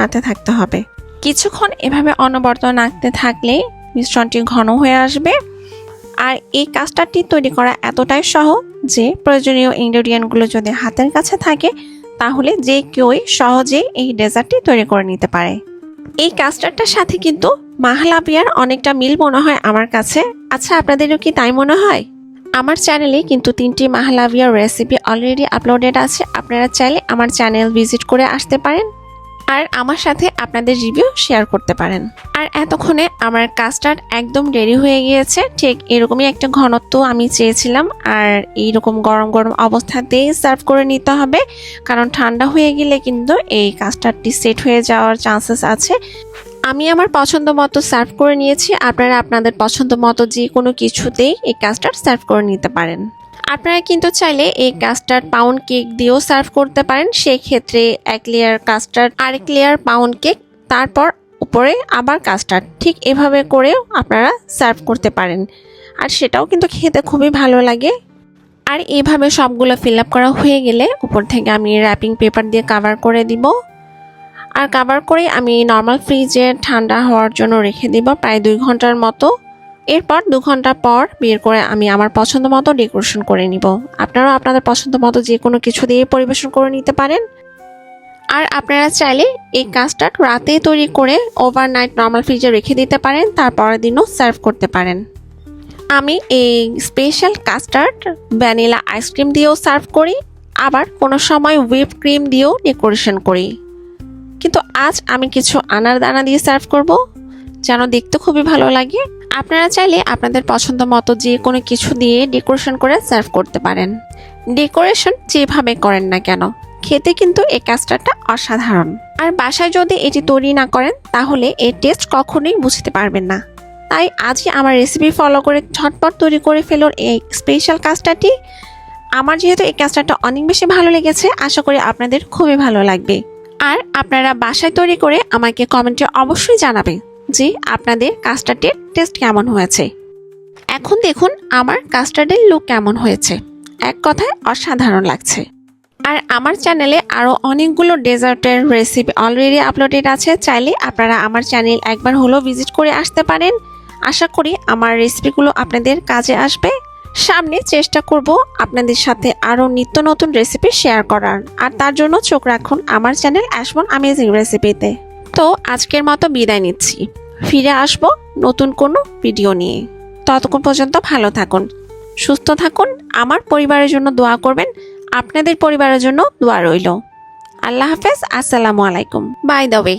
নাড়তে থাকতে হবে। কিছুক্ষণ এভাবে অনবরত নাড়তে থাকলে মিশ্রণটি ঘন হয়ে আসবে। আর এই কাস্টার্ডটি তৈরি করা এতটাই সহজ যে প্রয়োজনীয় ইনগ্রেডিয়েন্টগুলো যদি হাতের কাছে থাকে, তাহলে যে কেউই সহজেই এই ডেজার্টটি তৈরি করে নিতে পারে। এই কাস্টার্ডটার সাথে কিন্তু মাহলাবিয়ার অনেকটা মিল মনে হয় আমার কাছে। আচ্ছা আপনাদেরও কি তাই মনে হয়? আমার চ্যানেলে কিন্তু তিনটি মাহলাবিয়ার রেসিপি অলরেডি আপলোডেড আছে। আপনারা চাইলে আমার চ্যানেল ভিজিট করে আসতে পারেন। আর আমার সাথে আপনাদের রিভিউ শেয়ার করতে পারেন। আর এতক্ষণে আমার কাস্টার্ড একদম রেডি হয়ে গিয়েছে, ঠিক এরকমই একটা ঘনত্ব আমি চেয়েছিলাম, আর এইরকম গরম গরম অবস্থাতেই সার্ভ করে নিতে হবে, কারণ ঠান্ডা হয়ে গেলে কিন্তু এই কাস্টার্ডটি সেট হয়ে যাওয়ার চান্সেস আছে। আমি আমার পছন্দ মতো সার্ভ করে নিয়েছি, আপনারা আপনাদের পছন্দ মতো যে কোনো কিছুতেই এই কাস্টার্ড সার্ভ করে নিতে পারেন। আপনারা কিন্তু চাইলে এই কাস্টার্ড পাউন্ড কেক দিয়েও সার্ভ করতে পারেন। সেই ক্ষেত্রে এক লেয়ার কাস্টার্ড আরেক লেয়ার পাউন্ড কেক তারপর উপরে আবার কাস্টার্ড ঠিক এভাবে করেও আপনারা সার্ভ করতে পারেন। আর সেটাও কিন্তু খেতে খুবই ভালো লাগে। আর এইভাবে সবগুলো ফিল আপ করা হয়ে গেলে উপর থেকে আমি র্যাপিং পেপার দিয়ে কাভার করে দিব। আর কাভার করে আমি নর্মাল ফ্রিজে ঠান্ডা হওয়ার জন্য রেখে দিব প্রায় দুই ঘণ্টার মতো। এরপর দু ঘণ্টা পর বের করে আমি আমার পছন্দ মতো ডেকোরেশন করে নিব। আপনারাও আপনাদের পছন্দ মতো যে কোনো কিছু দিয়ে পরিবেশন করে নিতে পারেন। আর আপনারা চাইলে এই কাস্টার্ড রাতে তৈরি করে ওভারনাইট নর্মাল ফ্রিজে রেখে দিতে পারেন, তারপরের দিনও সার্ভ করতে পারেন। আমি এই special custard vanilla ice cream দিয়েও সার্ভ করি, আবার কোনো সময় হুইপ ক্রিম দিয়েও ডেকোরেশন করি। কিন্তু আজ আমি কিছু আনার দানা দিয়ে সার্ভ করব, যেন দেখতে খুবই ভালো লাগে। আপনারা চাইলে আপনাদের পছন্দ মতো যে কোনো কিছু দিয়ে ডেকোরেশন করে সার্ভ করতে পারেন। ডেকোরেশন যেভাবে করেন না কেন, খেতে কিন্তু এই কাস্টারটা অসাধারণ। আর বাসায় যদি এটি তৈরি না করেন, তাহলে এর টেস্ট কখনোই বুঝতে পারবেন না। তাই আজই আমার রেসিপি ফলো করে ঝটপট তৈরি করে ফেলুন এই স্পেশাল কাস্টারটি আমার যেহেতু এই কাস্টারটা অনেক বেশি ভালো লেগেছে, আশা করি আপনাদের খুবই ভালো লাগবে। আর আপনারা বাসায় তৈরি করে আমাকে কমেন্টে অবশ্যই জানাবেন। যে আপনাদের কাস্টার্ডের টেস্ট কেমন হয়েছে? এখন দেখুন আমার কাস্টার্ডের লুক কেমন হয়েছে। এক কথায় অসাধারণ লাগছে। আর আমার চ্যানেলে আরও অনেকগুলো ডেজার্টের রেসিপি অলরেডি আপলোডেড আছে। চাইলে আপনারা আমার চ্যানেল একবার হলো ভিজিট করে আসতে পারেন। আশা করি আমার রেসিপিগুলো আপনাদের কাজে আসবে। সামনে চেষ্টা করব আপনাদের সাথে আরও নিত্য নতুন রেসিপি শেয়ার করার। আর তার জন্য চোখ রাখুন আমার চ্যানেল অ্যাশমন আমেজিং রেসিপিতে তো আজকের মতো বিদায় নিচ্ছি। ফিরে আসব নতুন কোনো ভিডিও নিয়ে। ততক্ষণ পর্যন্ত ভালো থাকুন, সুস্থ থাকুন, আমার পরিবারের জন্য দোয়া করবেন, আপনাদের পরিবারের জন্য দোয়া রইল। আল্লাহ হাফেজ, আসসালামু আলাইকুম। By the way